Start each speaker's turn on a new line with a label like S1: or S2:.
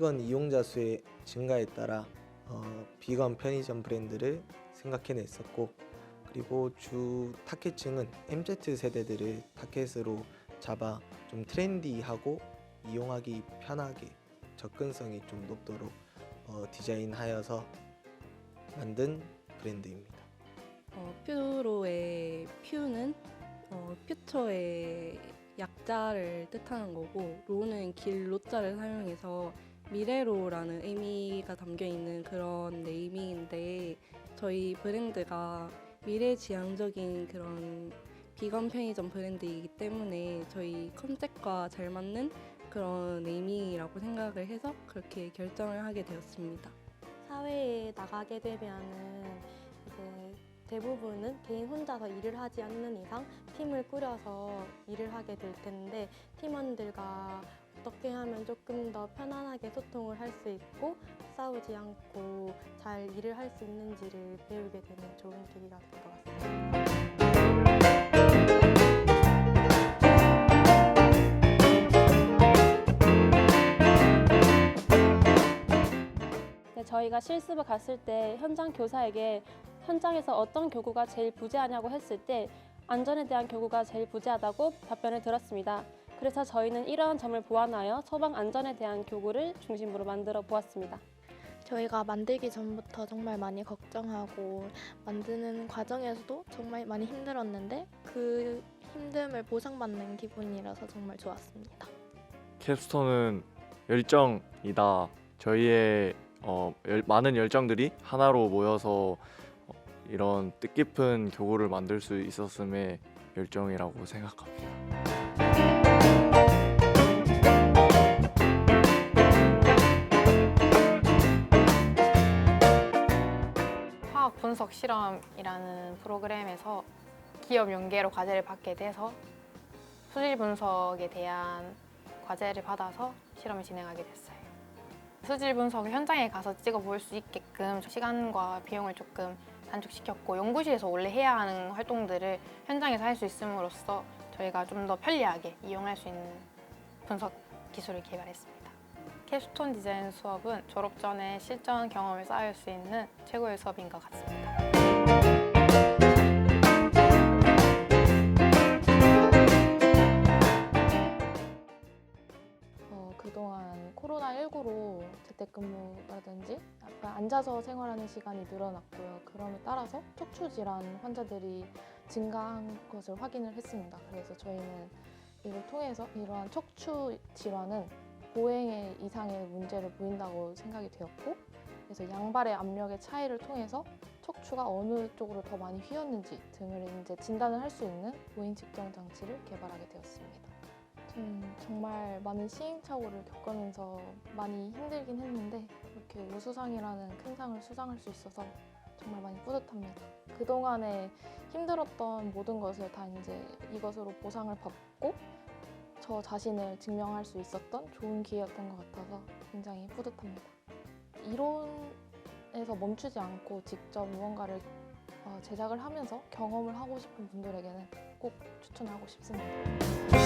S1: 비건 이용자 수의 증가에 따라 어, 비건 편의점 브랜드를 생각해냈었고 그리고 주 타겟층은 MZ 세대들을 타겟으로 잡아 좀 트렌디하고 이용하기 편하게 접근성이 좀 높도록 어, 디자인하여서 만든 브랜드입니다.
S2: 어, 퓨로의 퓨는 어, 퓨처의 약자를 뜻하는 거고 로는 길 로자를 사용해서 미래로라는 의미가 담겨 있는 그런 네이밍인데 저희 브랜드가 미래지향적인 그런 비건 편의점 브랜드이기 때문에 저희 컨셉과 잘 맞는 그런 네이밍이라고 생각을 해서 그렇게 결정을 하게 되었습니다.
S3: 사회에 나가게 되면은 대부분은 개인 혼자서 일을 하지 않는 이상 팀을 꾸려서 일을 하게 될 텐데 팀원들과 어떻게 하면 조금 더 편안하게 소통을 할 수 있고 싸우지 않고 잘 일을 할 수 있는지를 배우게 되는 좋은 계기가 된것 같습니다.
S4: 네, 저희가 실습을 갔을 때 현장 교사에게 현장에서 어떤 교구가 제일 부재하냐고 했을 때 안전에 대한 교구가 제일 부재하다고 답변을 들었습니다. 그래서 저희는 이러한 점을 보완하여 소방 안전에 대한 교구를 중심으로 만들어 보았습니다.
S5: 저희가 만들기 전부터 정말 많이 걱정하고 만드는 과정에서도 정말 많이 힘들었는데 그 힘듦을 보상받는 기분이라서 정말 좋았습니다.
S6: 캡스톤은 열정이다. 저희의 어, 열- 많은 열정들이 하나로 모여서 어, 이런 뜻깊은 교구를 만들 수 있었음의 열정이라고 생각합니다.
S7: 화학 분석 실험이라는 프로그램에서 기업 연계로 과제를 받게 돼서 수질 분석에 대한 과제를 받아서 실험을 진행하게 됐어요. 수질 분석을 현장에 가서 찍어 볼 수 있게끔 시간과 비용을 조금 단축시켰고 연구실에서 원래 해야 하는 활동들을 현장에서 할 수 있음으로써 저희가 좀 더 편리하게 이용할 수 있는 분석 기술을 개발했습니다. 캡스톤 디자인 수업은 졸업 전에 실전 경험을 쌓을 수 있는 최고의 수업인 것 같습니다.
S8: 코로나19로 재택근무라든지 약간 앉아서 생활하는 시간이 늘어났고요. 그럼에 따라서 척추 질환 환자들이 증가한 것을 확인을 했습니다. 그래서 저희는 이를 통해서 이러한 척추 질환은 보행에 이상의 문제를 보인다고 생각이 되었고 그래서 양발의 압력의 차이를 통해서 척추가 어느 쪽으로 더 많이 휘었는지 등을 이제 진단을 할 수 있는 보행 측정 장치를 개발하게 되었습니다. 저는 정말 많은 시행착오를 겪으면서 많이 힘들긴 했는데 이렇게 우수상이라는 큰 상을 수상할 수 있어서 정말 많이 뿌듯합니다. 그동안에 힘들었던 모든 것을 다 이제 이것으로 보상을 받고 저 자신을 증명할 수 있었던 좋은 기회였던 것 같아서 굉장히 뿌듯합니다. 이론에서 멈추지 않고 직접 무언가를 어, 제작을 하면서 경험을 하고 싶은 분들에게는 꼭 추천하고 싶습니다.